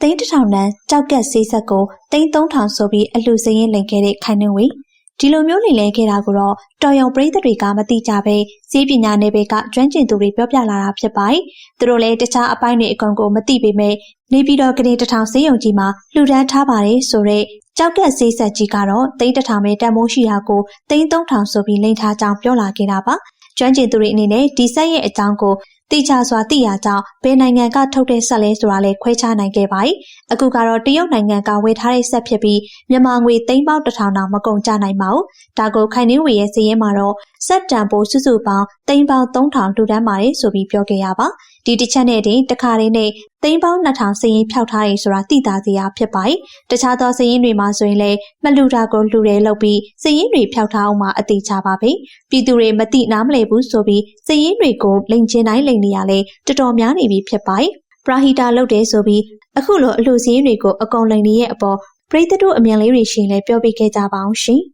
သိန်းတစ်ထောင်တန်းကြောက်ကက်ဆေးဆက်ကိုသိန်း3000ဆိုပြီးအလှစရင်းလိန်ခဲ့တဲ့ခိုင်နှင်းဝေဒီလိုမျိုးလိန်လဲခဲ့တာကိုတော့တော်ရုံပရိသတ်တွေကမသိကြပဲစီးပညာနယ်ပယ်ကကျွမ်းကျင်သူတွေပြောပြလာတာဖြစ်ပါတယ်။သူတို့လည်းတခြားအပိုင်းတွေအကုန်ကိုမသိပေမဲ့နေပြည်တော်ကနေတထောင်စေးရုံကြီးမှာလှူဒန်းထားပါတယ်ဆိုတော့ကြောက်ကက်ဆေးဆက်ကြီးကတော့သိန်းတစ်ထောင်ပဲတန်မိုးရှိတာကိုသိန်း3000ဆိုပြီးလိန်ထားကြောင်းပြောလာခဲ့တာပါ။ကျွမ်းကျင်သူတွေအနေနဲ့ဒီဆက်ရဲ့အကြောင်းကို တိကျစွာသိရကြောင်းဘယ်နိုင်ငံကထုတ်တဲ့ဆက်လဲဆိုတာလည်းခွဲခြားနိုင်ခဲ့ပါတယ်။အခုကတော့တရုတ်နိုင်ငံကဝယ်ထားတဲ့ဆက်ဖြစ်ပြီးမြန်မာငွေသိန်းပေါက်တစ်ထောင်တောင်မကုန်ကြနိုင်ပါဘူး။ဒါကိုခိုင်နှင်းဝေရဲ့စည်ရင်မှာတော့ဆက်တန်ပိုးစုစုပေါင်းသိန်းပေါင်း3000လူတန်းပါတယ်ဆိုပြီးပြောခဲ့ရပါ။ဒီတစ်ချက်နဲ့တင်တခါလေးနဲ့သိန်းပေါင်း2000စည်ရင်ဖြောက်ထားရဆိုတာသိသာစရာဖြစ်ပါတယ်။တခြားသောစည်ရင်တွေမှာဆိုရင်လည်းမလူတာကိုလူတယ်လုပ်ပြီးစည်ရင်တွေဖြောက်ထားအောင်မှအသေးချပါပဲ။ပြည်သူတွေမသိနားမလည်ဘူးဆိုပြီးစည်ရင်တွေကိုလိန်ကျင်းတိုင်းလိန်နေရလဲတော်တော်များနေပြီဖြစ်ပါတယ်။ပရာဟီတာလုပ်တယ်ဆိုပြီးအခုလိုအလှစည်းတွေကိုအကုန်လိန်နေရဲ့အပေါ်ပရိသတ်တို့အမြန်လေးတွေရှင်လဲပြောပြခဲ့ကြပါအောင်ရှင်။